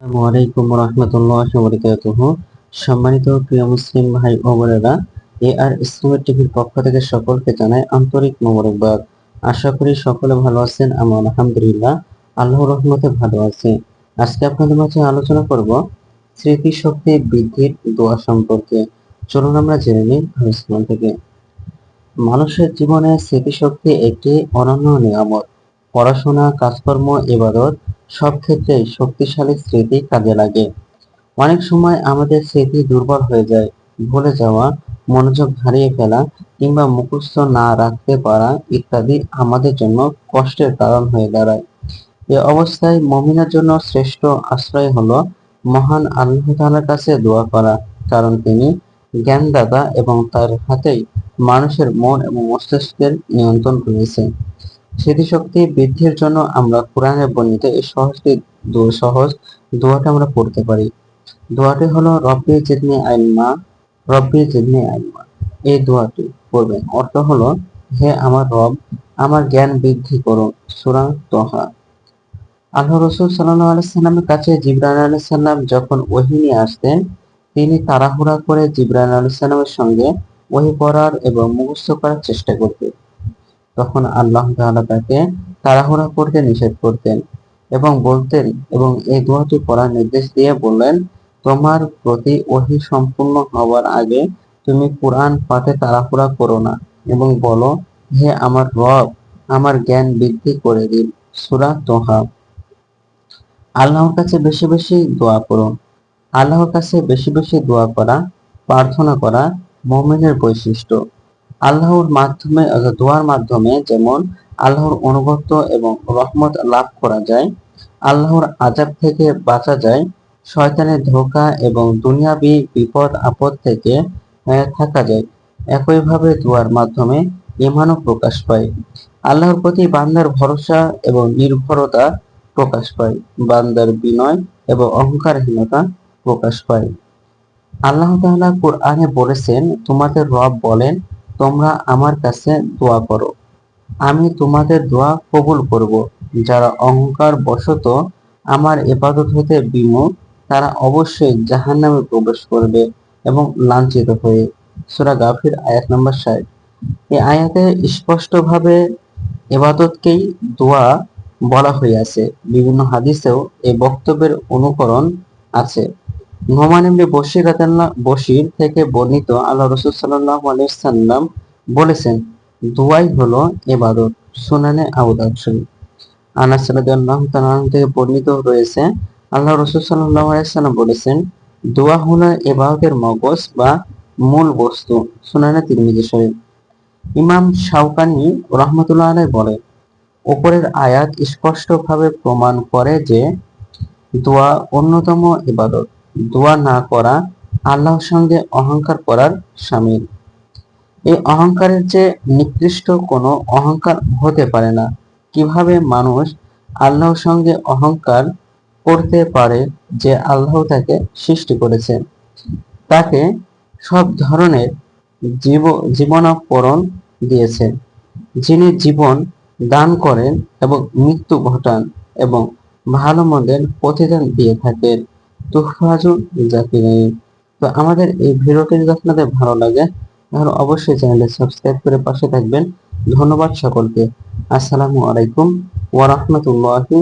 রহমতুল্লাহ সম্মানিত প্রিয় মুসলিম ভাই ও বোনেরা, এ আর ইসলামের টিভির পক্ষ থেকে সকলকে জানাই আন্তরিক মোবারকবাদ। আশা করি সকলে ভালো আছেন আমি আলহামদুলিল্লাহ, আল্লাহর রহমতে ভালো আছি। আজকে আপনাদের মাঝে আলোচনা করব স্মৃতিশক্তি বৃদ্ধির দোয়া সম্পর্কে। চলুন আমরা জেনে নিই ইসলাম থেকে। মানুষের জীবনে স্মৃতিশক্তি একটি অনন্য নিয়ামত। পড়াশোনা, কাজকর্ম, ইবাদত সব ক্ষেত্রেই শক্তিশালী স্মৃতি কাজে লাগে। অনেক সময় আমাদের স্মৃতি দুর্বল হয়ে যায়, ভুলে যাওয়া, মনোযোগ হারিয়ে ফেলা কিংবা মুখস্থ না রাখতে পারা ইত্যাদি আমাদের জন্য কষ্টের কারণ হয়ে দাঁড়ায়। এ অবস্থায় মমিনার জন্য শ্রেষ্ঠ আশ্রয় হলো মহান আল্লাহ তাআলার কাছে দোয়া করা, কারণ তিনি জ্ঞানদাতা এবং তার হাতেই মানুষের মন এবং মস্তিষ্কের নিয়ন্ত্রণ রয়েছে স্মৃতিশক্তি বৃদ্ধির জন্য আমরা কোরআনে বর্ণিত এই সহজটি সহজ দোয়াটা আমরা পড়তে পারি। দোয়াটি হলো রব্বি জিদনি আইলমা, রব্বি জিদনি আইলমা। এই দোয়াটি পড়বেন। অর্থ হলো, হে আমার রব, আমার জ্ঞান বৃদ্ধি করো, সূরা তোহা। আল্লাহ রসুল সাল্লাহ আলাইসাল্লামের কাছে জিব্রাইল আলাইসাল্লাম যখন ওহী নিয়ে আসতেন, তিনি তাড়াহুড়া করে জিব্রাইল আলাইসাল্লামের সঙ্গে ওহি পড়ার এবং মুখস্থ করার চেষ্টা করতেন। তখন আল্লাহ তাআলা তাকে তাড়াহুড়া করতে নিষেধ করতেন এবং বলতেন এবং এই দোয়াটি পড়ার নির্দেশ দিয়ে বললেন, তোমার প্রতি ওহী সম্পূর্ণ হওয়ার আগে তুমি কোরআন পাঠে তাড়াহুড়া করো না এবং বলো, হে আমার রব, আমার জ্ঞান বৃদ্ধি করে দিন। সূরা তোহা। আল্লাহর কাছে বেশি বেশি দোয়া করুন আল্লাহর কাছে বেশি বেশি দোয়া করা, প্রার্থনা করা মুমিনের বৈশিষ্ট্য। আল্লাহর মাধ্যমে অর্থাৎ দোয়ার মাধ্যমে যেমন আল্লাহর অনুগত এবং রহমত লাভ করা যায়, আল্লাহর আজাব থেকে বাঁচা যায়, শয়তানের ধোঁকা এবং দুনিয়াবি বিপদ আপদ থেকে থাকা যায়। একইভাবে দোয়ার মাধ্যমে ইমানও প্রকাশ পায়। আল্লাহর প্রতি বান্দার ভরসা এবং নির্ভরতা প্রকাশ পায়। বান্দার বিনয় এবং অহংকারহীনতা প্রকাশ পায়। আল্লাহ তাআলা কোরআনে বলেছেন, তোমাদের রব বলেন তোমরা আমার কাছে দোয়া করো। আমি তোমাদের দোয়া কবুল করব। যারা অহংকার বশত আমার ইবাদত হতে বিমুখ তারা অবশ্যই জাহান্নামে প্রবেশ করবে এবং লাঞ্ছিত হয়ে। সূরা গাফির আয়াত নম্বর ষাট। এই আয়াতে স্পষ্টভাবে ইবাদতকেই দোয়া বলা হইয়াছে বিভিন্ন হাদিসেও এই বক্তব্যের অনুকরণ আছে। নোমান থেকে বর্ণিত আল্লাহ রাসূল সাল্লাম বলেছেন, দুয়াই হলো ইবাদত। সুনানে আবু দাউদ শরীফ। থেকে বর্ণিত রয়েছে, আল্লাহ রাসূল সাল্লাম বলেছেন, দোয়া মগজ বা মূল বস্তু। সুনানে তিরমিজি শরীফ। ইমাম শাওকানি রহমতুল্লাহ আলাইহি বলেন, উপরের আয়াত স্পষ্টভাবে প্রমাণ করে যে দোয়া অন্যতম ইবাদত। দোয়া না করা আল্লাহর সঙ্গে অহংকার করার শামিল এই অহংকারের যে নিকৃষ্ট কোনো অহংকার হতে পারে না। কীভাবে মানুষ আল্লাহর সঙ্গে অহংকার করতে পারে যে আল্লাহ তাকে সৃষ্টি করেছেন তাকে সব ধরনের জীব জীবনাপরণ দিয়েছেন যিনি জীবন দান করেন এবং মৃত্যু ঘটান এবং ভালো মন্দের প্রতিদান দিয়ে থাকেন। তো আমাদের এই ভিডিওটি যদি আপনাদের ভালো লাগে, তাহলে অবশ্যই চ্যানেলটি সাবস্ক্রাইব করে পাশে থাকবেন। ধন্যবাদ সকলকে। আসসালামু আলাইকুম ওয়া রাহমাতুল্লাহি